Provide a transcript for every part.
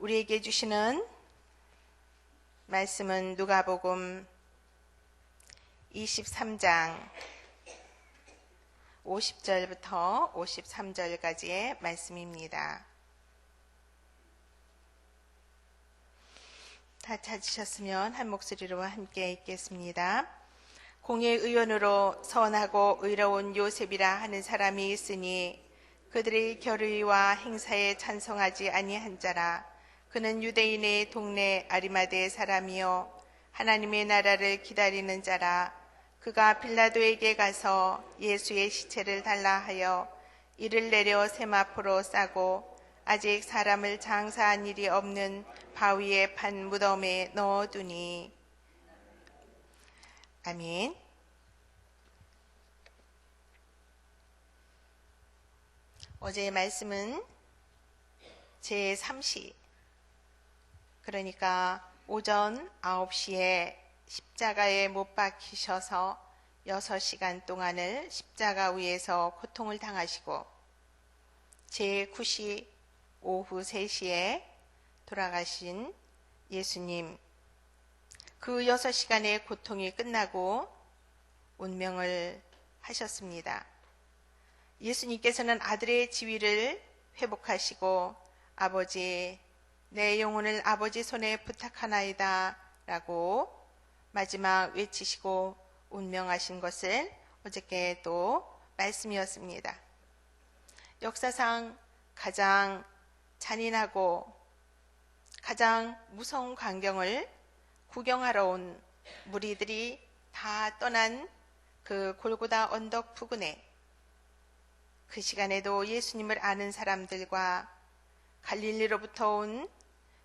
우리에게 주시는 말씀은 누가복음 23장 50절부터 53절까지의 말씀입니다. 다 찾으셨으면 한 목소리로 함께 읽겠습니다. 공의 의원으로 선하고 의로운 요셉이라 하는 사람이 있으니 그들의 결의와 행사에 찬성하지 아니한 자라 그는 유대인의 동네 아리마대 사람이요. 하나님의 나라를 기다리는 자라. 그가 빌라도에게 가서 예수의 시체를 달라 하여 이를 내려 세마포로 싸고 아직 사람을 장사한 일이 없는 바위에 판 무덤에 넣어두니. 아멘. 어제의 말씀은 제3시 그러니까 오전 9시에 십자가에 못 박히셔서 6시간 동안을 십자가 위에서 고통을 당하시고 제9시 오후 3시에 돌아가신 예수님 그 6시간의 고통이 끝나고 운명을 하셨습니다. 예수님께서는 아들의 지위를 회복하시고 아버지 내 영혼을 아버지 손에 부탁하나이다 라고 마지막 외치시고 운명하신 것을 어저께 또 말씀이었습니다. 역사상 가장 잔인하고 가장 무서운 광경을 구경하러 온 무리들이 다 떠난 그 골고다 언덕 부근에 그 시간에도 예수님을 아는 사람들과 갈릴리로부터 온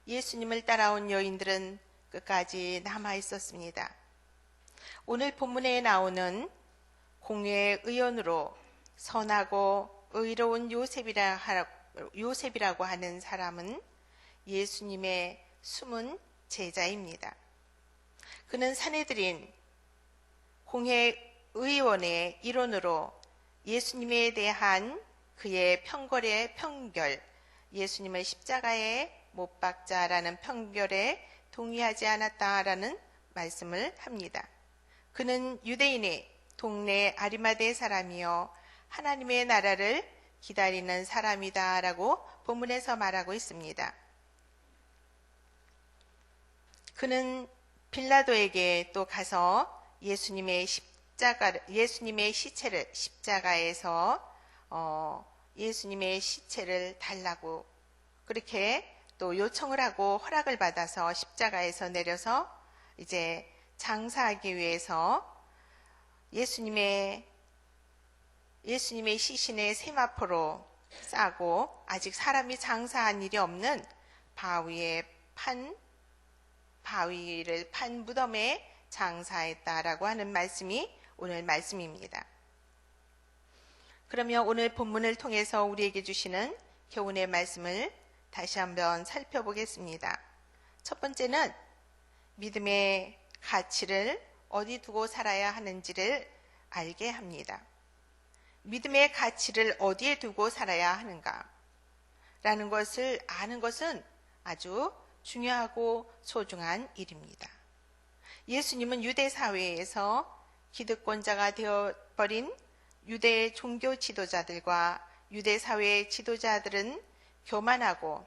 예수님을 따라온 여인들은 끝까지 남아 있었습니다. 오늘 본문에 나오는 공예의 의원으로 선하고 의로운 요셉이라 요셉이라고 하는 사람은 예수님의 숨은 제자입니다. 그는 사내들인 공회 의원의 일원으로 예수님에 대한 그의 평결의 평결, 예수님을 십자가에 못 박자라는 평결에 동의하지 않았다라는 말씀을 합니다. 그는 유대인의 동네 아리마대 사람이요 하나님의 나라를 기다리는 사람이다라고 본문에서 말하고 있습니다. 그는 빌라도에게 또 가서 예수님의 십자가 예수님의 시체를 십자가에서 어, 예수님의 시체를 달라고 그렇게 또 요청을 하고 허락을 받아서 십자가에서 내려서 이제 장사하기 위해서 예수님의 예수님의 시신의 세마포로 싸고 아직 사람이 장사한 일이 없는 바위에 판 바위를 판 무덤에 장사했다라고 하는 말씀이 오늘 말씀입니다. 그러면 오늘 본문을 통해서 우리에게 주시는 교훈의 말씀을 다시 한번 살펴보겠습니다. 첫 번째는 믿음의 가치를 어디 두고 살아야 하는지를 알게 합니다. 믿음의 가치를 어디에 두고 살아야 하는가? 라는 것을 아는 것은 아주 중요하고 소중한 일입니다. 예수님은 유대 사회에서 기득권자가 되어버린 유대 종교 지도자들과 유대 사회의 지도자들은 교만하고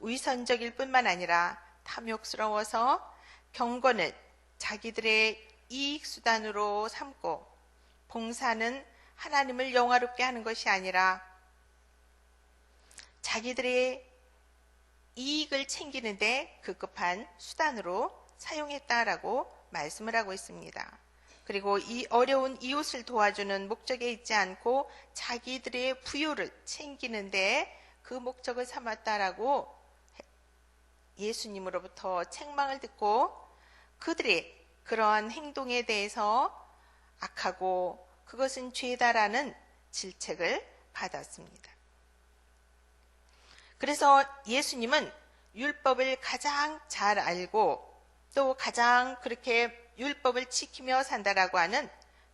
위선적일 뿐만 아니라 탐욕스러워서 경건을 자기들의 이익 수단으로 삼고 봉사는 하나님을 영화롭게 하는 것이 아니라 자기들의 이익을 챙기는데 급급한 수단으로 사용했다라고 말씀을 하고 있습니다. 그리고 이 어려운 이웃을 도와주는 목적에 있지 않고 자기들의 부유를 챙기는데 그 목적을 삼았다라고 예수님으로부터 책망을 듣고 그들의 그러한 행동에 대해서 악하고 그것은 죄다라는 질책을 받았습니다. 그래서 예수님은 율법을 가장 잘 알고 또 가장 그렇게 율법을 지키며 산다라고 하는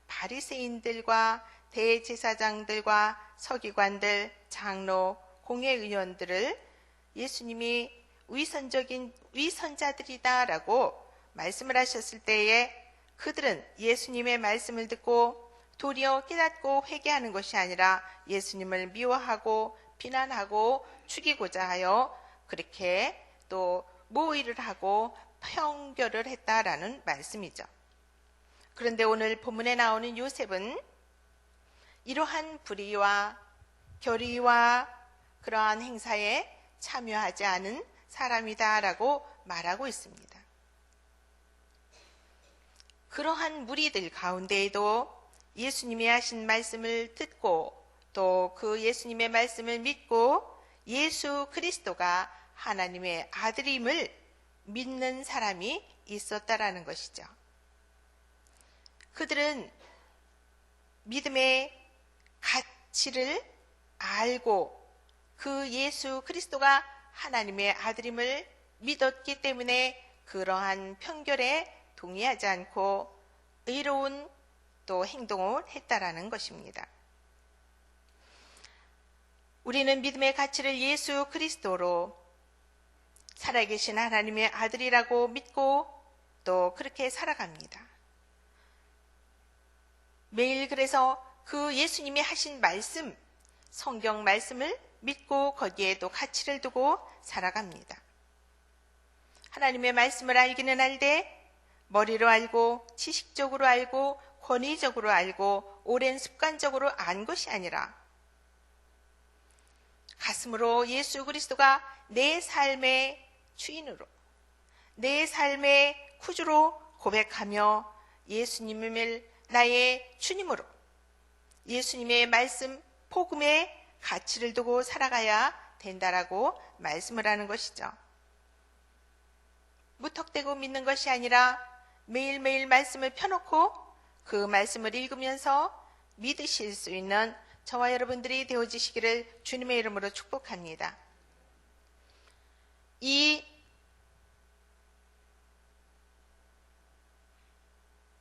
바리새인들과 대제사장들과 서기관들, 장로, 공회의원들을 예수님이 위선적인 위선자들이다라고 말씀을 하셨을 때에 그들은 예수님의 말씀을 듣고 도리어 깨닫고 회개하는 것이 아니라 예수님을 미워하고 비난하고 죽이고자 하여 그렇게 또 모의를 하고 편결을 했다라는 말씀이죠. 그런데 오늘 본문에 나오는 요셉은 이러한 불의와 결의와 그러한 행사에 참여하지 않은 사람이다라고 말하고 있습니다. 그러한 무리들 가운데에도 예수님이 하신 말씀을 듣고 또 그 예수님의 말씀을 믿고 예수 그리스도가 하나님의 아들임을 믿는 사람이 있었다라는 것이죠. 그들은 믿음의 가치를 알고 그 예수 그리스도가 하나님의 아들임을 믿었기 때문에 그러한 편결에 동의하지 않고 의로운 또 행동을 했다라는 것입니다. 우리는 믿음의 가치를 예수 그리스도로 살아계신 하나님의 아들이라고 믿고 또 그렇게 살아갑니다. 매일 그래서 그 예수님이 하신 말씀, 성경 말씀을 믿고 거기에도 가치를 두고 살아갑니다. 하나님의 말씀을 알기는 알되 머리로 알고 지식적으로 알고 권위적으로 알고 오랜 습관적으로 안 것이 아니라 가슴으로 예수 그리스도가 내 삶의 주인으로 내 삶의 구주로 고백하며 예수님을 나의 주님으로 예수님의 말씀 복음의 가치를 두고 살아가야 된다라고 말씀을 하는 것이죠. 무턱대고 믿는 것이 아니라 매일매일 말씀을 펴놓고 그 말씀을 읽으면서 믿으실 수 있는 저와 여러분들이 되어지시기를 주님의 이름으로 축복합니다. 이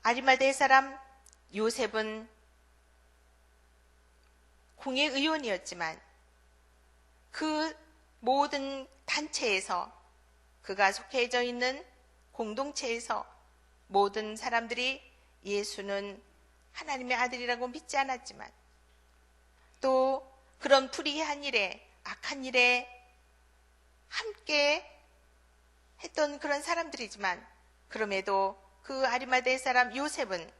아리마대 사람 요셉은 공의 의원이었지만 그 모든 단체에서 그가 속해져 있는 공동체에서 모든 사람들이 예수는 하나님의 아들이라고 믿지 않았지만 또 그런 불의한 일에 악한 일에 함께 했던 그런 사람들이지만 그럼에도 그 아리마대 사람 요셉은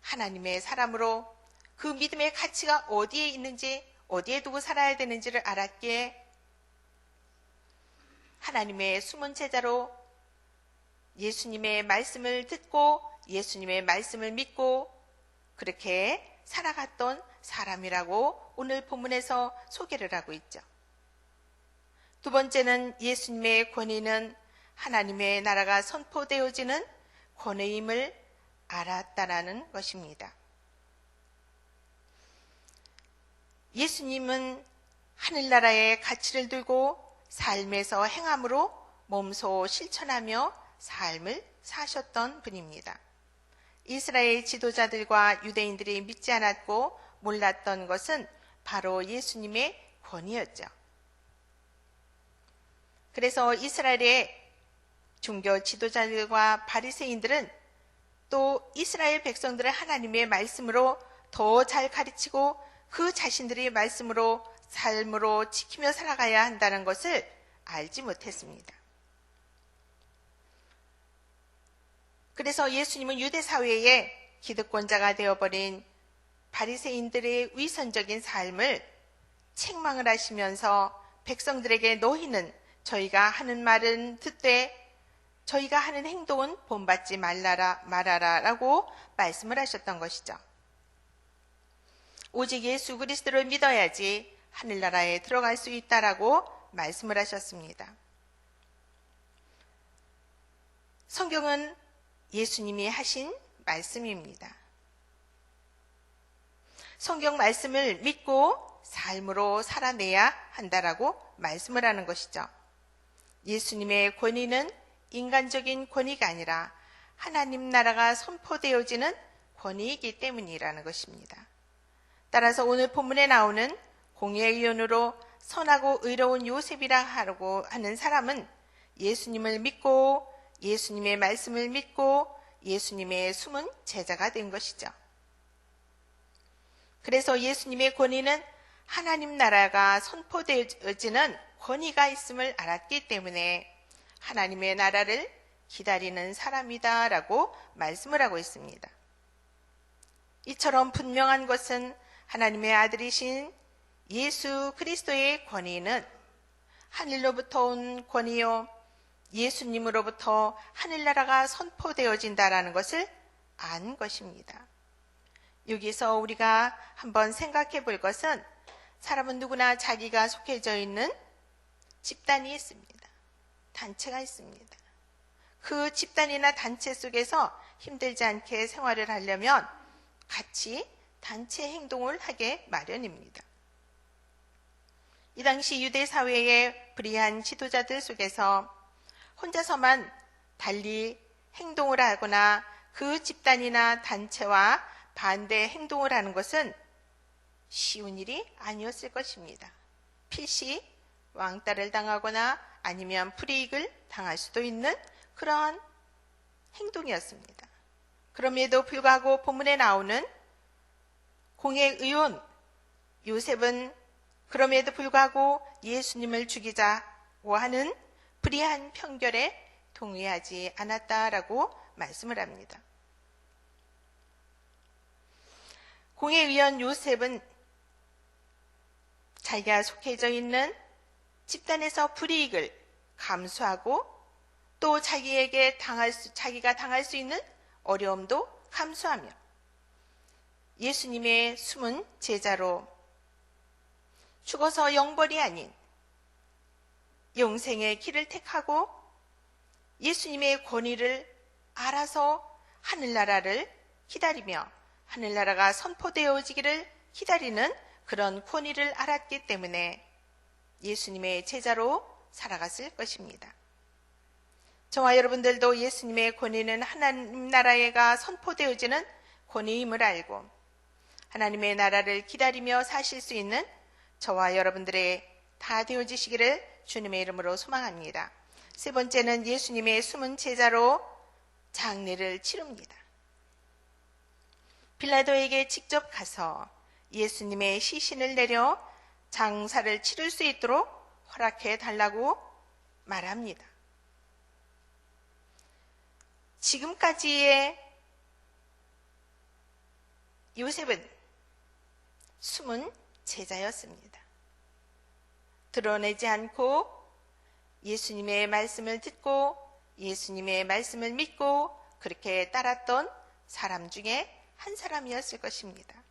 하나님의 사람으로 그 믿음의 가치가 어디에 있는지 어디에 두고 살아야 되는지를 알았기에 하나님의 숨은 제자로 예수님의 말씀을 듣고 예수님의 말씀을 믿고 그렇게 살아갔던 사람이라고 오늘 본문에서 소개를 하고 있죠. 두 번째는 예수님의 권위는 하나님의 나라가 선포되어지는 권위임을 알았다라는 것입니다. 예수님은 하늘나라의 가치를 들고 삶에서 행함으로 몸소 실천하며 삶을 사셨던 분입니다. 이스라엘 지도자들과 유대인들이 믿지 않았고 몰랐던 것은 바로 예수님의 권위였죠. 그래서 이스라엘의 종교 지도자들과 바리새인들은 또 이스라엘 백성들을 하나님의 말씀으로 더 잘 가르치고 그 자신들의 말씀으로 삶으로 지키며 살아가야 한다는 것을 알지 못했습니다. 그래서 예수님은 유대 사회의 기득권자가 되어버린 바리새인들의 위선적인 삶을 책망을 하시면서 백성들에게 너희는 저희가 하는 말은 듣되 저희가 하는 행동은 본받지 말라라 말하라라고 말씀을 하셨던 것이죠. 오직 예수 그리스도를 믿어야지 하늘나라에 들어갈 수 있다라고 말씀을 하셨습니다. 성경은 예수님이 하신 말씀입니다. 성경 말씀을 믿고 삶으로 살아내야 한다라고 말씀을 하는 것이죠. 예수님의 권위는 인간적인 권위가 아니라 하나님 나라가 선포되어지는 권위이기 때문이라는 것입니다. 따라서 오늘 본문에 나오는 공의의원으로 선하고 의로운 요셉이라 하고 하는 사람은 예수님을 믿고 예수님의 말씀을 믿고 예수님의 숨은 제자가 된 것이죠. 그래서 예수님의 권위는 하나님 나라가 선포되어지는 권위가 있음을 알았기 때문에 하나님의 나라를 기다리는 사람이다라고 말씀을 하고 있습니다. 이처럼 분명한 것은 하나님의 아들이신 예수 그리스도의 권위는 하늘로부터 온 권위요 예수님으로부터 하늘나라가 선포되어진다라는 것을 안 것입니다. 여기서 우리가 한번 생각해 볼 것은 사람은 누구나 자기가 속해져 있는 집단이 있습니다. 단체가 있습니다. 그 집단이나 단체 속에서 힘들지 않게 생활을 하려면 같이 단체 행동을 하게 마련입니다. 이 당시 유대 사회의 불의한 지도자들 속에서 혼자서만 달리 행동을 하거나 그 집단이나 단체와 반대 행동을 하는 것은 쉬운 일이 아니었을 것입니다. 필시 왕따를 당하거나 아니면 불이익을 당할 수도 있는 그러한 행동이었습니다. 그럼에도 불구하고 본문에 나오는 공의 의원 요셉은 그럼에도 불구하고 예수님을 죽이자고 하는 불의한 편결에 동의하지 않았다라고 말씀을 합니다. 공의위원 요셉은 자기가 속해져 있는 집단에서 불이익을 감수하고 또 자기에게 당할 수, 자기가 당할 수 있는 어려움도 감수하며 예수님의 숨은 제자로 죽어서 영벌이 아닌 영생의 길을 택하고 예수님의 권위를 알아서 하늘나라를 기다리며 하늘나라가 선포되어지기를 기다리는 그런 권위를 알았기 때문에 예수님의 제자로 살아갔을 것입니다. 저와 여러분들도 예수님의 권위는 하나님 나라에가 선포되어지는 권위임을 알고 하나님의 나라를 기다리며 사실 수 있는 저와 여러분들의 다 되어지시기를 주님의 이름으로 소망합니다. 세 번째는 예수님의 숨은 제자로 장례를 치릅니다. 빌라도에게 직접 가서 예수님의 시신을 내려 장사를 치를 수 있도록 허락해 달라고 말합니다. 지금까지의 요셉은 숨은 제자였습니다. 드러내지 않고 예수님의 말씀을 듣고 예수님의 말씀을 믿고 그렇게 따랐던 사람 중에 한 사람이었을 것입니다.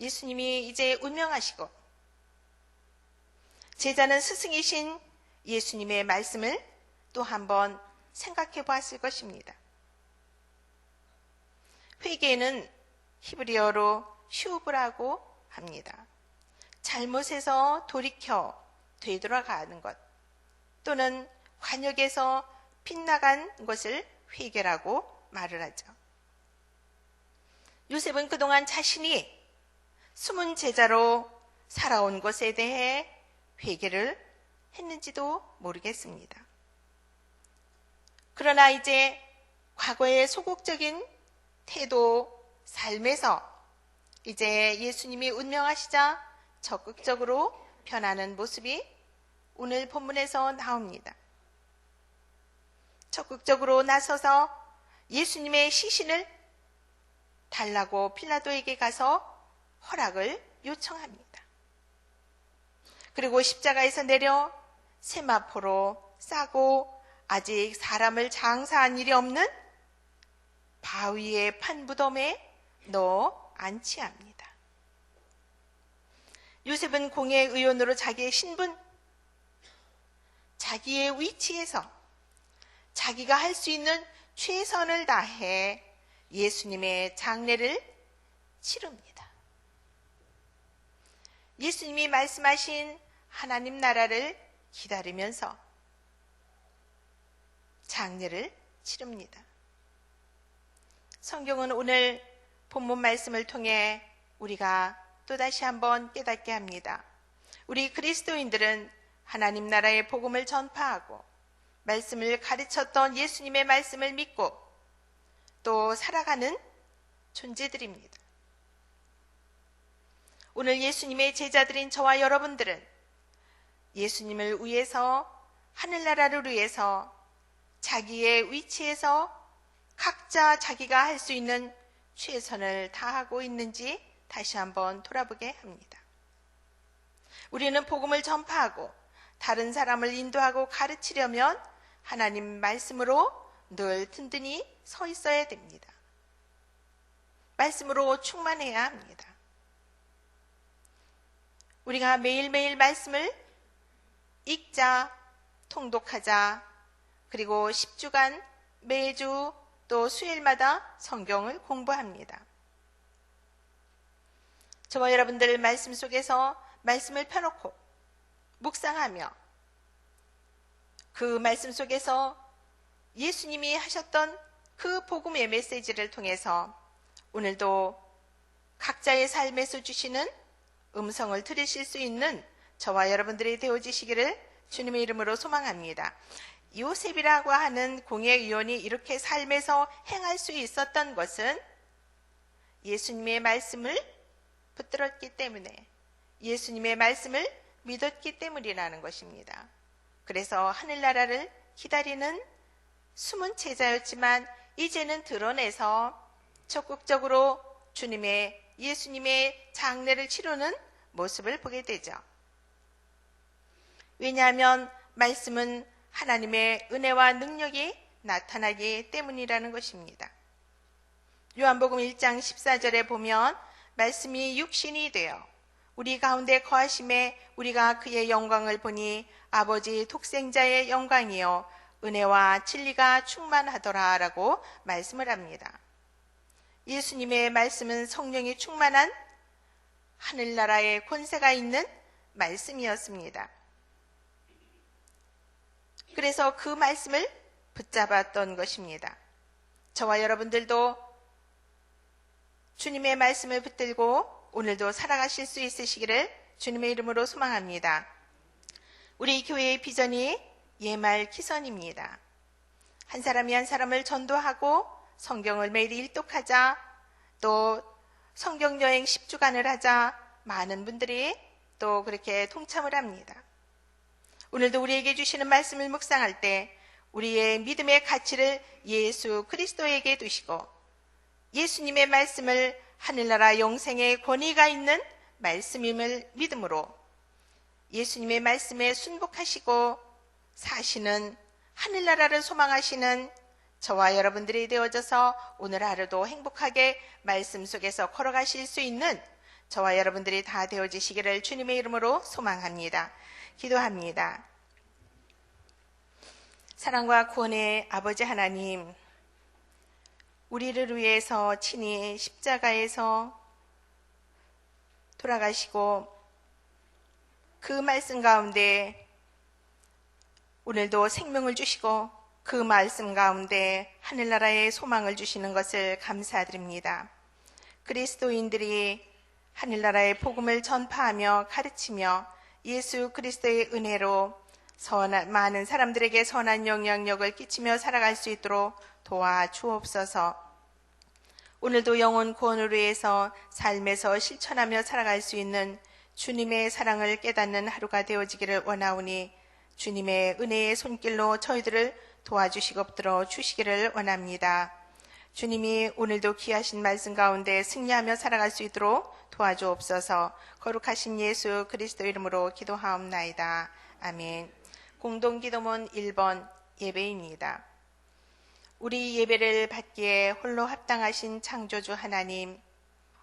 예수님이 이제 운명하시고 제자는 스승이신 예수님의 말씀을 또 한번 생각해 보았을 것입니다. 회개는 히브리어로 슈브라고 합니다. 잘못에서 돌이켜 되돌아가는 것 또는 관역에서 빗나간 것을 회개라고 말을 하죠. 요셉은 그동안 자신이 숨은 제자로 살아온 것에 대해 회개를 했는지도 모르겠습니다. 그러나 이제 과거의 소극적인 태도, 삶에서 이제 예수님이 운명하시자 적극적으로 변하는 모습이 오늘 본문에서 나옵니다. 적극적으로 나서서 예수님의 시신을 달라고 필라도에게 가서 허락을 요청합니다. 그리고 십자가에서 내려 세마포로 싸고 아직 사람을 장사한 일이 없는 바위의 판부덤에 넣어 안치합니다. 요셉은 공의 의원으로 자기의 신분, 자기의 위치에서 자기가 할 수 있는 최선을 다해 예수님의 장례를 치릅니다. 예수님이 말씀하신 하나님 나라를 기다리면서 장례를 치릅니다. 성경은 오늘 본문 말씀을 통해 우리가 또 다시 한번 깨닫게 합니다. 우리 그리스도인들은 하나님 나라의 복음을 전파하고 말씀을 가르쳤던 예수님의 말씀을 믿고 또 살아가는 존재들입니다. 오늘 예수님의 제자들인 저와 여러분들은 예수님을 위해서 하늘나라를 위해서 자기의 위치에서 각자 자기가 할 수 있는 최선을 다하고 있는지 다시 한번 돌아보게 합니다. 우리는 복음을 전파하고 다른 사람을 인도하고 가르치려면 하나님 말씀으로 늘 든든히 서 있어야 됩니다. 말씀으로 충만해야 합니다. 우리가 매일매일 말씀을 읽자, 통독하자, 그리고 10주간 매주 또 수일마다 성경을 공부합니다. 저와 여러분들 말씀 속에서 말씀을 펴놓고 묵상하며 그 말씀 속에서 예수님이 하셨던 그 복음의 메시지를 통해서 오늘도 각자의 삶에서 주시는 음성을 들으실 수 있는 저와 여러분들이 되어지시기를 주님의 이름으로 소망합니다. 요셉이라고 하는 공예위원이 이렇게 삶에서 행할 수 있었던 것은 예수님의 말씀을 붙들었기 때문에 예수님의 말씀을 믿었기 때문이라는 것입니다. 그래서 하늘나라를 기다리는 숨은 제자였지만 이제는 드러내서 적극적으로 주님의 예수님의 장례를 치르는 모습을 보게 되죠. 왜냐하면 말씀은 하나님의 은혜와 능력이 나타나기 때문이라는 것입니다. 요한복음 1장 14절에 보면 말씀이 육신이 되어 우리 가운데 거하심에 우리가 그의 영광을 보니 아버지 독생자의 영광이요 은혜와 진리가 충만하더라라고 말씀을 합니다. 예수님의 말씀은 성령이 충만한 하늘나라의 권세가 있는 말씀이었습니다. 그래서 그 말씀을 붙잡았던 것입니다. 저와 여러분들도 주님의 말씀을 붙들고 오늘도 살아가실 수 있으시기를 주님의 이름으로 소망합니다. 우리 교회의 비전이 예말 기선입니다. 한 사람이 한 사람을 전도하고 성경을 매일 일독하자 또 성경 여행 10주간을 하자 많은 분들이 또 그렇게 통참을 합니다. 오늘도 우리에게 주시는 말씀을 묵상할 때 우리의 믿음의 가치를 예수 그리스도에게 두시고 예수님의 말씀을 하늘나라 영생의 권위가 있는 말씀임을 믿음으로 예수님의 말씀에 순복하시고 사시는 하늘나라를 소망하시는 저와 여러분들이 되어져서 오늘 하루도 행복하게 말씀 속에서 걸어가실 수 있는 저와 여러분들이 다 되어지시기를 주님의 이름으로 소망합니다. 기도합니다. 사랑과 구원의 아버지 하나님, 우리를 위해서 친히 십자가에서 돌아가시고 그 말씀 가운데 오늘도 생명을 주시고 그 말씀 가운데 하늘나라의 소망을 주시는 것을 감사드립니다. 그리스도인들이 하늘나라의 복음을 전파하며 가르치며 예수 그리스도의 은혜로 선한, 많은 사람들에게 선한 영향력을 끼치며 살아갈 수 있도록 도와주옵소서. 오늘도 영혼 구원을 위해서 삶에서 실천하며 살아갈 수 있는 주님의 사랑을 깨닫는 하루가 되어지기를 원하오니 주님의 은혜의 손길로 저희들을 도와주시고 들어 주시기를 원합니다. 주님이 오늘도 귀하신 말씀 가운데 승리하며 살아갈 수 있도록 도와주옵소서 거룩하신 예수 그리스도 이름으로 기도하옵나이다. 아멘. 공동기도문 1번 예배입니다. 우리 예배를 받기에 홀로 합당하신 창조주 하나님,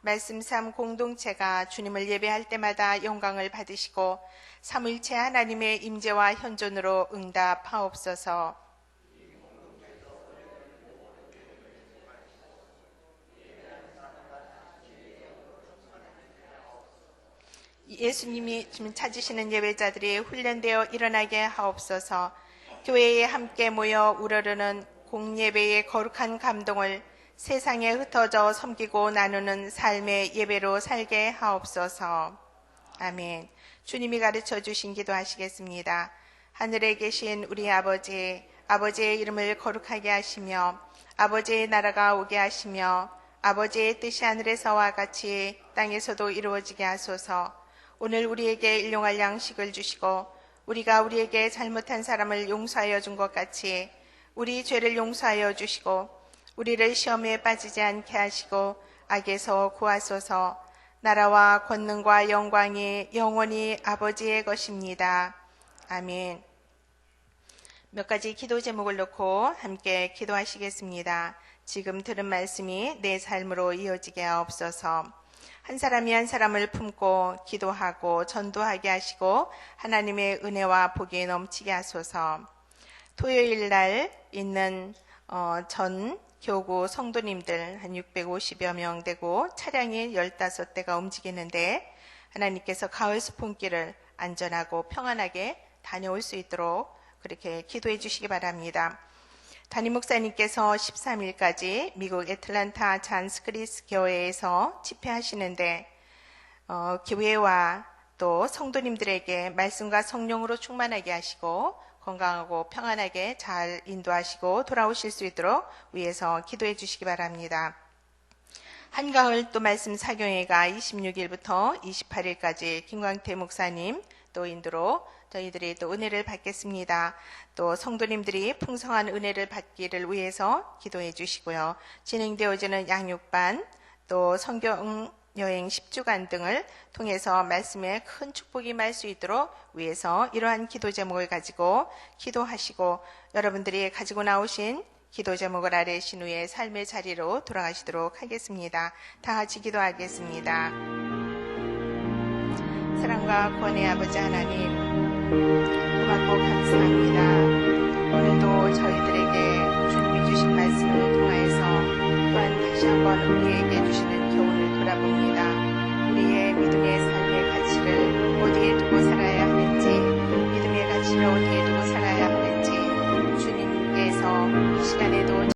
말씀 삼 공동체가 주님을 예배할 때마다 영광을 받으시고 삼일체 하나님의 임재와 현존으로 응답하옵소서. 예수님이 지금 찾으시는 예배자들이 훈련되어 일어나게 하옵소서. 교회에 함께 모여 우러르는 공예배의 거룩한 감동을 세상에 흩어져 섬기고 나누는 삶의 예배로 살게 하옵소서. 아멘. 주님이 가르쳐 주신 기도 하시겠습니다. 하늘에 계신 우리 아버지, 아버지의 이름을 거룩하게 하시며, 아버지의 나라가 오게 하시며, 아버지의 뜻이 하늘에서와 같이 땅에서도 이루어지게 하소서. 오늘 우리에게 일용할 양식을 주시고, 우리가 우리에게 잘못한 사람을 용서하여 준 것 같이, 우리 죄를 용서하여 주시고, 우리를 시험에 빠지지 않게 하시고, 악에서 구하소서. 나라와 권능과 영광이 영원히 아버지의 것입니다. 아멘. 몇 가지 기도 제목을 놓고 함께 기도하시겠습니다. 지금 들은 말씀이 내 삶으로 이어지게 하옵소서. 한 사람이 한 사람을 품고 기도하고 전도하게 하시고 하나님의 은혜와 복이 넘치게 하소서. 토요일 날 있는 어, 전 교구 성도님들 한 650여 명 되고 차량이 15대가 움직이는데 하나님께서 가을 수풍길을 안전하고 평안하게 다녀올 수 있도록 그렇게 기도해 주시기 바랍니다. 담임 목사님께서 13일까지 미국 애틀란타 잔스크리스 교회에서 집회하시는데 어, 교회와 또 성도님들에게 말씀과 성령으로 충만하게 하시고 건강하고 평안하게 잘 인도하시고 돌아오실 수 있도록 위해서 기도해 주시기 바랍니다. 한가을 또 말씀 사경회가 26일부터 28일까지 김광태 목사님 또 인도로 저희들이 또 은혜를 받겠습니다. 또 성도님들이 풍성한 은혜를 받기를 위해서 기도해 주시고요. 진행되어지는 양육반 또 성경 여행 10주간 등을 통해서 말씀에 큰 축복이 말 수 있도록 위해서 이러한 기도 제목을 가지고 기도하시고 여러분들이 가지고 나오신 기도 제목을 아뢰신 후에 삶의 자리로 돌아가시도록 하겠습니다. 다 같이 기도하겠습니다. 사랑과 권의 아버지 하나님 고맙고 감사합니다. 오늘도 저희들에게 주님이 주신 말씀을 통하여서 또한 다시 한번 우리에게 주시는 교훈을 돌아봅니다. 우리의 믿음의 삶의 가치를 어디에 두고 살아야 하는지, 믿음의 가치를 어디에 두고 살아야 하는지 주님께서 이 시간에도